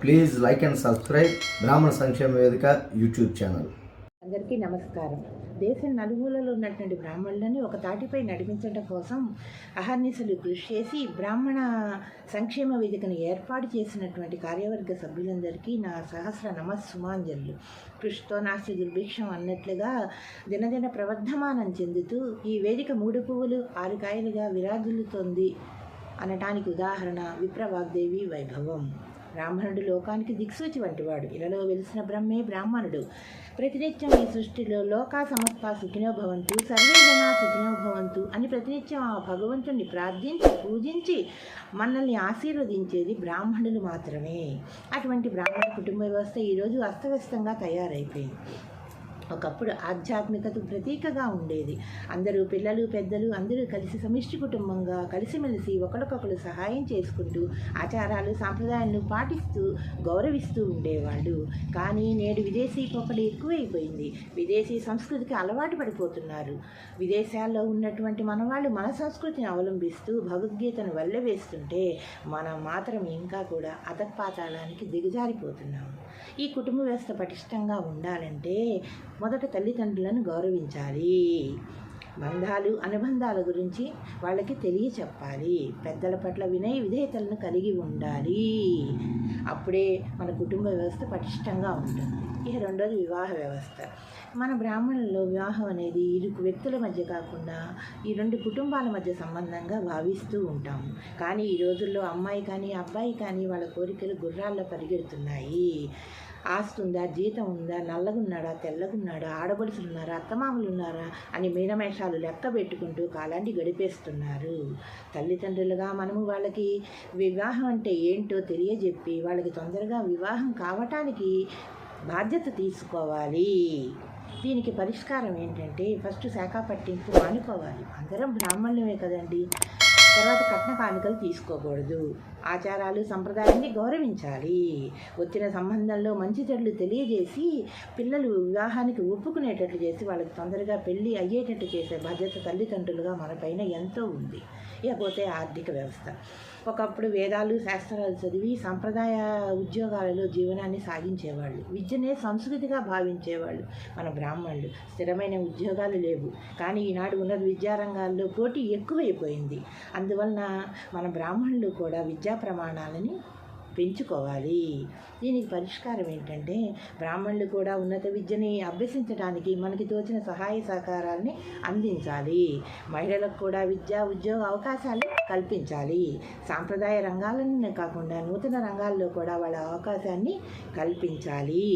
Please like and subscribe బ్రాహ్మణ సంక్షేమ వేదిక యూట్యూబ్ ఛానల్ అందరికీ నమస్కారం. దేశం నలుమూలలో ఉన్నటువంటి బ్రాహ్మణులని ఒక తాటిపై నడిపించడం కోసం అహర్నిశలు కృషి చేసి బ్రాహ్మణ సంక్షేమ వేదికను ఏర్పాటు చేసినటువంటి కార్యవర్గ సభ్యులందరికీ నా సహస్ర నమస్సుమాంజలు. కృషితో నాస్తి దుర్భిక్షం అన్నట్లుగా దినదిన ప్రవర్ధమానం చెందుతూ ఈ వేదిక మూడు పువ్వులు ఆరు కాయలుగా విరాజులుతోంది అనటానికి ఉదాహరణ విప్రవాగ్దేవి వైభవం. బ్రాహ్మణుడు లోకానికి దిక్సూచి వంటివాడు. ఇలలో వెలిసిన బ్రహ్మే బ్రాహ్మణుడు. ప్రతినిత్యం ఈ సృష్టిలో లోకా సమస్త సుఖినో భవంతు సర్వే జనా సుఖినో భవంతు అని ప్రతినిత్యం ఆ భగవంతుణ్ణి ప్రార్థించి పూజించి మనల్ని ఆశీర్వదించేది బ్రాహ్మణులు మాత్రమే. అటువంటి బ్రాహ్మణ కుటుంబ వ్యవస్థ ఈరోజు అస్తవ్యస్తంగా తయారైపోయింది. ఒకప్పుడు ఆధ్యాత్మికత ప్రతీకగా ఉండేది. అందరూ పిల్లలు పెద్దలు అందరూ కలిసి సమిష్టి కుటుంబంగా కలిసిమెలిసి ఒకరికొకరు సహాయం చేసుకుంటూ ఆచారాలు సాంప్రదాయాలను పాటిస్తూ గౌరవిస్తూ ఉండేవాళ్ళు. కానీ నేడు విదేశీ పొక్కలు ఎక్కువైపోయింది. విదేశీ సంస్కృతికి అలవాటు పడిపోతున్నారు. విదేశాల్లో ఉన్నటువంటి మనవాళ్ళు మన సంస్కృతిని అవలంబిస్తూ భగవద్గీతను వల్లవేస్తుంటే మనం మాత్రం ఇంకా కూడా అధపాతాళానికి దిగజారిపోతున్నాము ఈ కుటుంబ వ్యవస్థ పటిష్టంగా ఉండాలంటే మొదట తల్లిదండ్రులను గౌరవించాలి. బంధాలు అనుబంధాల గురించి వాళ్ళకి తెలియచెప్పాలి. పెద్దల పట్ల వినయ విధేయతలను కలిగి ఉండాలి. అప్పుడే మన కుటుంబ వ్యవస్థ పటిష్టంగా ఉంటుంది. ఇక రెండోది వివాహ వ్యవస్థ. మన బ్రాహ్మణుల్లో వివాహం అనేది ఇరు వ్యక్తుల మధ్య కాకుండా ఈ రెండు కుటుంబాల మధ్య సంబంధంగా భావిస్తూ ఉంటాము కానీ ఈ రోజుల్లో అమ్మాయి కానీ అబ్బాయి కానీ వాళ్ళ కోరికలు గుర్రాల్లో పరిగెడుతున్నాయి. ఆస్తి ఉందా జీతం ఉందా నల్లగున్నాడా తెల్లగున్నాడా ఆడబడుసులున్నారా అత్తమామలు ఉన్నారా అని మీనమేషాలు లెక్క పెట్టుకుంటూ కాలాన్ని గడిపేస్తున్నారు. తల్లిదండ్రులుగా మనము వాళ్ళకి వివాహం అంటే ఏంటో తెలియజెప్పి వాళ్ళకి తొందరగా వివాహం కావటానికి బాధ్యత తీసుకోవాలి. దీనికి పరిష్కారం ఏంటంటే ఫస్ట్ శాఖ పట్టింపు మానుకోవాలి. అందరం బ్రాహ్మణులమే కదండి. తర్వాత కట్న కానుకలు తీసుకోకూడదు. ఆచారాలు సంప్రదాయాన్ని గౌరవించాలి. వచ్చిన సంబంధంలో మంచి చెడులు తెలియజేసి పిల్లలు వివాహానికి ఒప్పుకునేటట్లు చేసి వాళ్ళకి తొందరగా పెళ్ళి అయ్యేటట్టు చేసే బాధ్యత తల్లిదండ్రులుగా మనపైన ఎంతో ఉంది. ఇకపోతే ఆర్థిక వ్యవస్థ. ఒకప్పుడు వేదాలు శాస్త్రాలు చదివి సంప్రదాయ ఉద్యోగాలలో జీవనాన్ని సాగించేవాళ్ళు. విద్యనే సంస్కృతిగా భావించేవాళ్ళు. మన బ్రాహ్మణులు. స్థిరమైన ఉద్యోగాలు లేవు. కానీ ఈనాడు ఉన్నత విద్యారంగాల్లో పోటీ ఎక్కువైపోయింది. అందువలన మన బ్రాహ్మణులు కూడా విద్యా ప్రమాణాలని పెంచుకోవాలి. దీనికి పరిష్కారం ఏంటంటే బ్రాహ్మణులు కూడా ఉన్నత విద్యని అభ్యసించడానికి మనకి తోచిన సహాయ సహకారాన్ని అందించాలి. మహిళలకు కూడా విద్యా ఉద్యోగ అవకాశాలు కల్పించాలి. సాంప్రదాయ రంగాలనే కాకుండా నూతన రంగాల్లో కూడా వాళ్ళ అవకాశాన్ని కల్పించాలి.